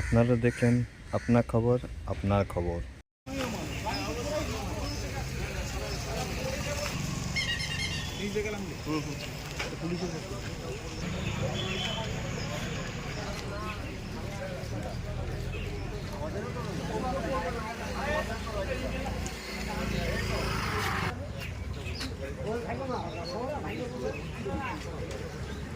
আপনারা দেখেন আপনার খবর আপনার খবর।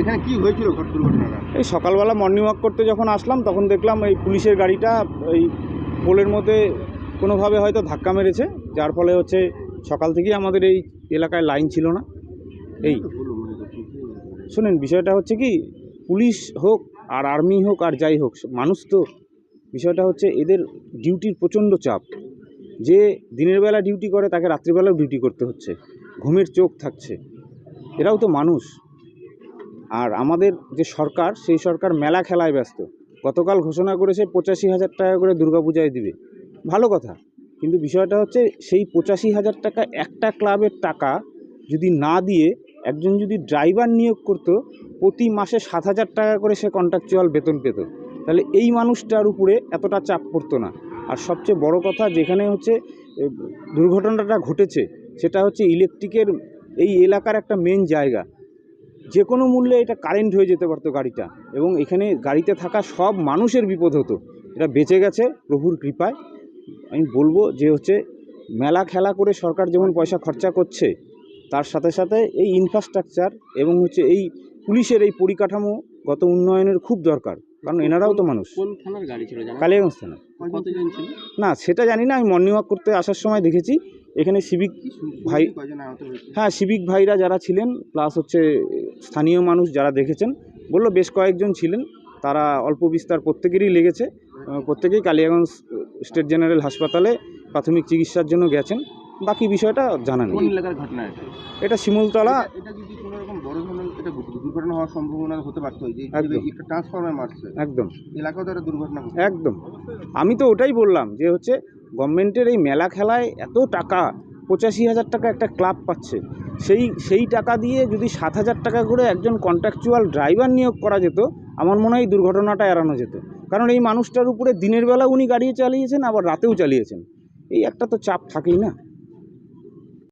এখানে কি হয়েছিল দুর্ঘটনাটা? এই সকালবেলা মর্নিং ওয়াক করতে যখন আসলাম, তখন দেখলাম এই পুলিশের গাড়িটা এই পোলের মধ্যে কোনোভাবে হয়তো ধাক্কা মেরেছে, যার ফলে হচ্ছে সকাল থেকেই আমাদের এই এলাকায় লাইন ছিল না। এই শোনেন, বিষয়টা হচ্ছে কি, পুলিশ হোক আর আর্মি হোক আর যাই হোক, মানুষ তো, বিষয়টা হচ্ছে এদের ডিউটির প্রচণ্ড চাপ। যে দিনের বেলা ডিউটি করে, তাকে রাত্রিবেলাও ডিউটি করতে হচ্ছে। ঘুমের চোখ থাকছে। এরাও তো মানুষ। আর আমাদের যে সরকার, সেই সরকার মেলা খেলায় ব্যস্ত। গতকাল ঘোষণা করেছে পঁচাশি হাজার টাকা করে দুর্গাপূজায় দিবে। ভালো কথা। কিন্তু বিষয়টা হচ্ছে, সেই পঁচাশি হাজার টাকা একটা ক্লাবের টাকা যদি না দিয়ে একজন যদি ড্রাইভার নিয়োগ করতো, প্রতি মাসে সাত হাজার টাকা করে সে কন্ট্রাকচুয়াল বেতন পেত। তাহলে এই মানুষটার উপরে এতটা চাপ পড়তো না। আর সবচেয়ে বড় কথা যেখানে হচ্ছে দুর্ঘটনাটা ঘটেছে, সেটা হচ্ছে ইলেকট্রিকের এই এলাকার একটা মেন জায়গা। যে কোনো মূল্যে এটা কারেন্ট হয়ে যেতে পারতো গাড়িটা। এবং এখানে গাড়িতে থাকা সব মানুষের বিপদ হতো। এটা বেঁচে গেছে প্রভুর কৃপায়। আমি বলব যে হচ্ছে মেলা খেলা করে সরকার যেমন পয়সা খরচা করছে তার সাথে সাথে এই ইনফ্রাস্ট্রাকচার এবং হচ্ছে এই পুলিশের এই পরিকাঠামোগত উন্নয়নের খুব দরকার। কারণ এনারাও তো মানুষ। কোন থানার গাড়ি ছিল কালিয়াগঞ্জ থানা। না সেটা জানি না। আমি মর্নিং ওয়াক করতে আসার সময় দেখেছি। এখানে সিভিক ভাই হ্যাঁ সিভিক ভাইরা যারা ছিলেন প্লাস হচ্ছে স্থানীয় মানুষ যারা দেখেছেন বলল বেশ কয়েকজন ছিলেন তারা অল্প বিস্তার প্রত্যেকেরই লেগেছে। প্রত্যেকেই কালিয়াগঞ্জ স্টেট জেনারেল হাসপাতালে প্রাথমিক চিকিৎসার জন্য গেছেন। বাকি বিষয়টা জানা নেই। এটা? শিমুলতলা এটা- এটা যদি কোনো রকম বড় ধরনের এটা দুর্ঘটনা হওয়ার সম্ভাবনা হতে পারতো যে একটা ট্রান্সফরমার মারছে। একদম। এলাকাও তো দুর্ঘটনা একদম। আমি তো ওটাই বললাম যে হচ্ছে গভর্নমেন্টের এই মেলা খেলায় এত টাকা পঁচাশি হাজার টাকা একটা ক্লাব পাচ্ছে। সেই সেই টাকা দিয়ে যদি সাত হাজার টাকা করে একজন কন্ট্রাকচুয়াল ড্রাইভার নিয়োগ করা যেত আমার মনে হয় এই দুর্ঘটনাটা এড়ানো যেত। কারণ এই মানুষটার উপরে দিনের বেলা উনি গাড়ি চালিয়েছেন আবার রাতেও চালিয়েছেন। এই একটা তো চাপ থাকেই না।